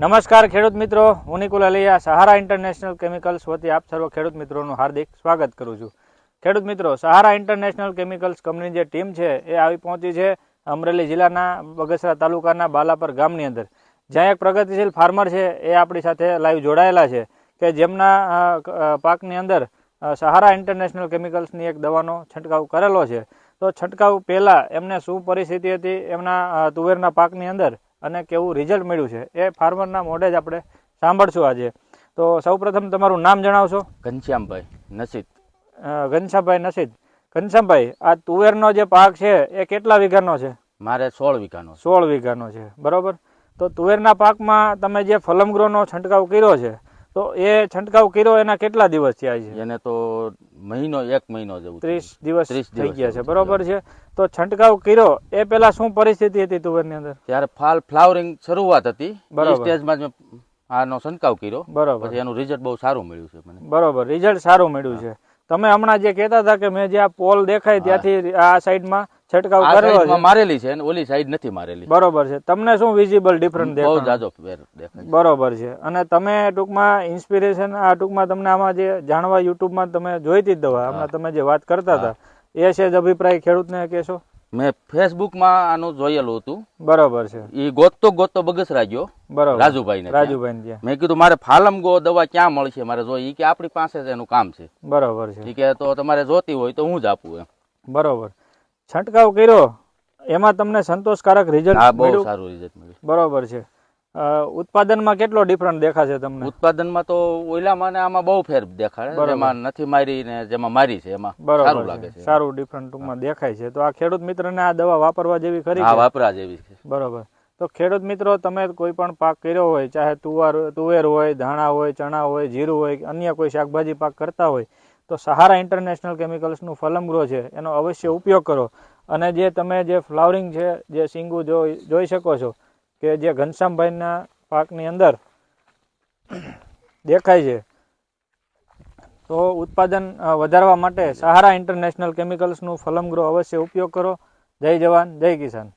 નમસ્કાર ખેડૂત મિત્રો, હું નિકુલ અલિયા, સહારા ઇન્ટરનેશનલ કેમિકલ્સ વતી આપ સર્વ ખેડૂત મિત્રોનું હાર્દિક સ્વાગત કરું છું. ખેડૂત મિત્રો, સહારા ઇન્ટરનેશનલ કેમિકલ્સ કંપની જે ટીમ છે, એ આવી પહોંચી છે અમરેલી જિલ્લાના બગસરા તાલુકાના બાલાપર ગામની અંદર. જ્યાં એક પ્રગતિશીલ ફાર્મર છે, એ આપણી સાથે લાઈવ જોડાયેલા છે કે જેમના પાકની અંદર સહારા ઇન્ટરનેશનલ કેમિકલ્સની એક દવાનો છંટકાવ કરેલો છે. તો છંટકાવ પહેલાં એમને શું પરિસ્થિતિ હતી? એમના તુવેરના પાકની અંદર અને કેવું રિઝલ્ટ મળ્યું છે એ ફાર્મરના મોઢે જ આપણે સાંભળશું આજે. તો સૌપ્રથમ તમારું નામ જણાવશો? ઘનશ્યામભાઈ નસીદ. ઘનશ્યામભાઈ નસીદ. ઘનશ્યામભાઈ આ તુવેરનો જે પાક છે એ કેટલા વીઘાનો છે? મારે સોળ વીઘાનો સોળ વીઘાનો છે બરોબર? તો તુવેરના પાકમાં તમે જે ફલમગ્રોનો છંટકાવ કર્યો છે તો એ છંટકાવ કર્યો એના કેટલા દિવસ થયા છે? એને તો મહિનો એક મહિનો જેવું ત્રીસ દિવસ 30 થઈ ગયા છે બરોબર છે? તો છંટકાવ કર્યો એ પેલા શું પરિસ્થિતિ હતી તુવેરની અંદર? ત્યારે ફાલ ફ્લાવરિંગ શરૂઆત હતી. બરાબર. સ્ટેજમાં જ આનો છંટકાવ કર્યો. બરોબર. પછી એનું રિઝલ્ટ બહુ સારું મળ્યું છે મને. બરોબર રિઝલ્ટ સારું મળ્યું છે. તમે હમણાં જે કહેતા હતા કે મેં જે આ પોલ દેખાય ત્યાંથી આ સાઈડમાં છંટકાવ કરેલો છે. મારેલી છે અને ઓલી સાઈડ નથી મારેલી. બરોબર છે. તમને શું વિઝિબલ ડિફરન્ટ બહુ જાજો ફેર દેખાય બરોબર છે. અને તમે ટૂંકમાં ઇન્સ્પિરેશન આ ટૂંકમાં તમને આમાં જે જાણવા યુટ્યુબમાં તમે જોઈતી જ દવા હમણાં તમે જે વાત કરતા હતા એ છે જ અભિપ્રાય ખેડૂતને કહેશો? મેં ફેસબુકમાં આનું જોયેલું હતું. બરોબર છે. એ ગોતતો ગોતતો બગસ ગયો. બરોબર. રાજુભાઈ ને રાજુભાઈ મેં કીધું મારે ફાલમ ગો દવા ક્યાં મળશે મારે જોઈ કે આપણી પાસે જ એનું કામ છે. બરોબર છે. કે તો તમારે જોતી હોય તો હું જ આપું એમ. બરોબર. છંટકાવ કર્યો એમાં તમને સંતોષકારક રિઝલ્ટ હા બહુ સારું રિઝલ્ટ મળ્યું. બરોબર છે. ઉત્પાદનમાં કેટલો ડિફરન્ટ દેખાશે તમને? ઉત્પાદનમાં તો ઓઈલામાં ને આમાં બહુ ફેર દેખાડે એમાં નથી મારી ને જેમાં મારી છે એમાં સારું લાગે છે. સારું ડિફરન્ટ ટૂંકમાં દેખાય છે. તો આ ખેડૂત મિત્રને આ દવા વાપરવા જેવી ખરી હા છે? વાપરા જેવી છે. બરોબર. તો ખેડૂત મિત્રો તમે કોઈ પણ પાક કર્યો હોય ચાહે તુવાર તુવેર હોય ધાણા હોય ચણા હોય જીરું હોય અન્ય કોઈ શાકભાજી પાક કરતા હોય તો સહારા ઇન્ટરનેશનલ કેમિકલ્સનું ફલમગ્રો છે, એનો અવશ્ય ઉપયોગ કરો. અને જે તમે જે ફ્લાવરિંગ છે, જે સિંગુ જોઈ શકો છો, કે જે ઘનશ્યામભાઈના પાકની અંદર દેખાય છે, તો ઉત્પાદન વધારવા માટે સહારા ઇન્ટરનેશનલ કેમિકલ્સનું ફલમગ્રો અવશ્ય ઉપયોગ કરો. જય જવાન, જય કિસાન.